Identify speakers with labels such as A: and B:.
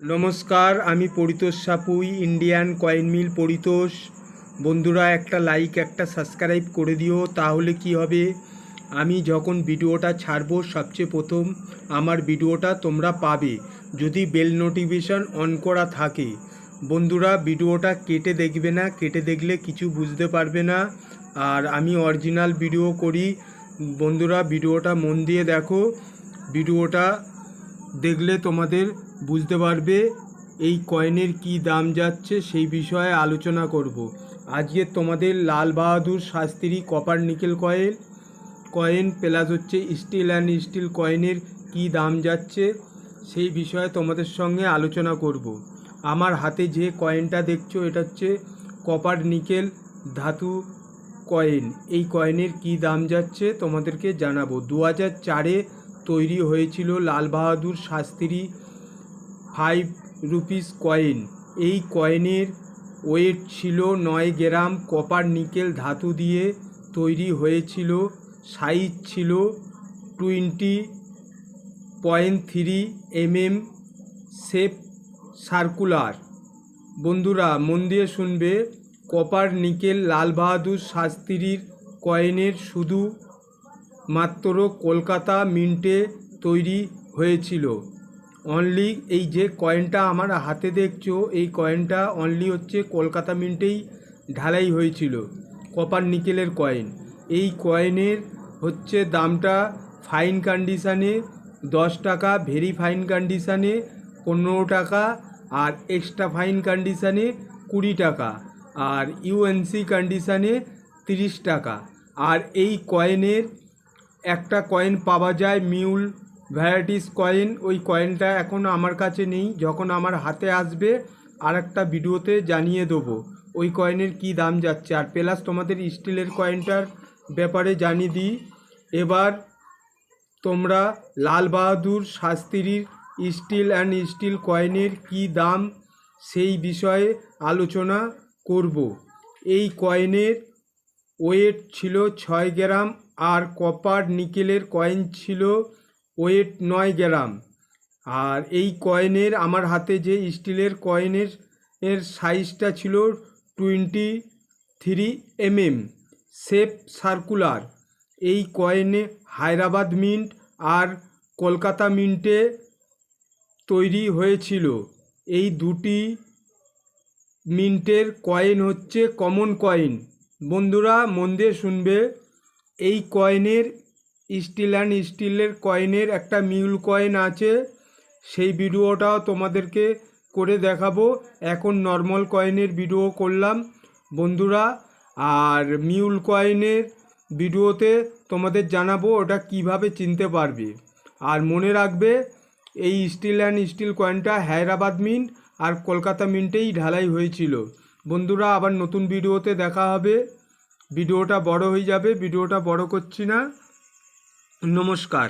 A: নমস্কার, আমি Paritosh Sapui Indian coin mill Paritosh. বন্ধুরা, একটা লাইক একটা সাবস্ক্রাইব করে দিও, তাহলে কি হবে? আমি যখন ভিডিওটা ছাড়বো, সবচেয়ে প্রথম আমার ভিডিওটা তোমরা পাবে, যদি বেল নোটিফিকেশন অন করা থাকে। বন্ধুরা, ভিডিওটা কেটে দেখবে না, কেটে দেখলে কিছু বুঝতে পারবে না। আর আমি অরিজিনাল ভিডিও করি। বন্ধুরা, ভিডিওটা মন দিয়ে দেখো। ভিডিওটা দেখলে তোমাদের বুঝতে পারবে এই কয়েনের কি দাম যাচ্ছে সেই বিষয়ে আলোচনা করব। আজকে তোমাদের Lal Bahadur Shastri copper nickel coin coin plus হচ্ছে স্টিল অ্যান্ড স্টিল কয়েনের কি দাম যাচ্ছে সেই বিষয়ে তোমাদের সঙ্গে আলোচনা করব। আমার হাতে যে কয়েনটা দেখছ এটা হচ্ছে কপার নিকেল ধাতু কয়েন। এই কয়েনের কি দাম যাচ্ছে তোমাদেরকে জানাব। দু হাজার চারে তৈরি হয়েছিল Lal Bahadur Shastri five rupees coin. এই কয়েনের ওয়েট ছিল নয় গ্রাম, কপার নিকেল ধাতু দিয়ে তৈরি হয়েছিল, সাইজ ছিল twenty point three M M shape circular. বন্ধুরা, মন দিয়ে শুনবে, কপার নিকেল লাল বাহাদুর শাস্ত্রীর কয়েনের শুধু মাত্র কলকাতা মিন্টে তৈরি হয়েছিল। অনলি এই যে কয়েনটা আমার হাতে দেখছ, এই কয়েনটা অনলি হচ্ছে কলকাতা মিন্টেই ঢালাই হয়েছিল কপার নিকেলের কয়েন এই কয়েনের হচ্ছে দামটা ফাইন কন্ডিশানে দশ টাকা ভেরি ফাইন কন্ডিশানে পনেরো টাকা আর এক্সট্রা ফাইন কন্ডিশানে কুড়ি টাকা আর ইউএনসি কন্ডিশানে তিরিশ টাকা। আর এই কয়েনের একটা কয়েন পাওয়া যায় মিউল ভ্যারাইটিস কয়েন ওই কয়েনটা এখন আমার কাছে নেই। যখন আমার হাতে আসবে আর একটা ভিডিওতে জানিয়ে দেবো। ওই কয়েনের কি দাম যাচ্ছে? আর প্লাস তোমাদের স্টিলের কয়েনটার ব্যাপারে জানিয়ে দিই। এবার তোমরা লাল বাহাদুর শাস্ত্রীর স্টিল অ্যান্ড স্টিল কয়েনের কি দাম, সেই বিষয়ে আলোচনা করব। এই কয়েনের ওয়েট ছিল ছয় গ্রাম আর কপার নিকেলের কয়েন ছিল ওয়েট নয় গ্রাম। আর এই কয়েনের আমার হাতে যে স্টিলের কয়েনের এর সাইজটা ছিল twenty three MM shape circular এই কয়েনে হায়দ্রাবাদ মিন্ট আর কলকাতা মিন্টে তৈরি হয়েছিল। এই দুটি মিন্টের কয়েন হচ্ছে কমন কয়েন বন্ধুরা, মন দিয়ে শুনবে এই কয়েনের স্টিল অ্যান্ড স্টিলের কয়েনের একটা মিউল কয়েন আছে। সেই ভিডিওটাও তোমাদেরকে করে দেখাবো। এখন নর্মাল কয়েনের ভিডিও করলাম বন্ধুরা। আর মিউল কয়েনের ভিডিওতে তোমাদের জানাব ওটা কীভাবে চিনতে পারবে। আর মনে রাখবে, এই স্টিল অ্যান্ড স্টিল কয়েনটা হায়দ্রাবাদ মিন্ট আর কলকাতা মিন্টেই ঢালাই হয়েছিল। বন্ধুরা, আবার নতুন ভিডিওতে দেখা হবে। ভিডিওটা বড় হয়ে যাবে ভিডিওটা বড় করছি না। নমস্কার।